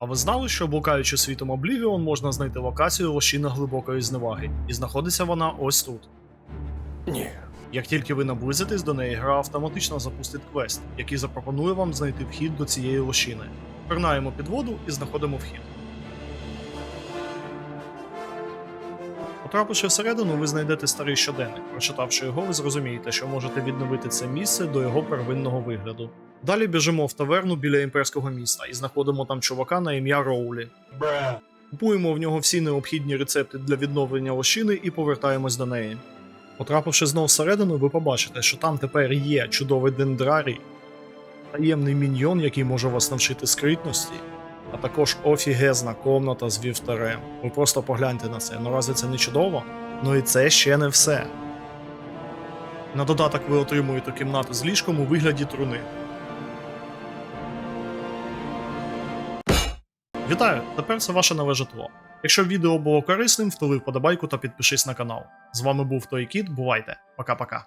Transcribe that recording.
А ви знали, що блукаючи світом Oblivion, можна знайти локацію лощини глибокої зневаги, і знаходиться вона ось тут. Ні. Як тільки ви наблизитесь до неї, гра автоматично запустить квест, який запропонує вам знайти вхід до цієї лощини. Пірнаємо під воду і знаходимо вхід. Потрапивши всередину, ви знайдете старий щоденник. Прочитавши його, ви зрозумієте, що можете відновити це місце до його первинного вигляду. Далі біжимо в таверну біля імперського міста і знаходимо там чувака на ім'я Роулі. Бра. Купуємо в нього всі необхідні рецепти для відновлення лощини і повертаємось до неї. Потрапивши знов всередину, ви побачите, що там тепер є чудовий дендрарій, таємний міньйон, який може вас навчити скритності, а також офігезна комната з вівтарем. Ви просто погляньте на це. Ну разве це не чудово? Ну і це ще не все. На додаток ви отримуєте кімнату з ліжком у вигляді труни. Вітаю! Тепер це ваше нове житло. Якщо відео було корисним, втули вподобайку та підпишись на канал. З вами був Той Кіт, бувайте. Пока-пока.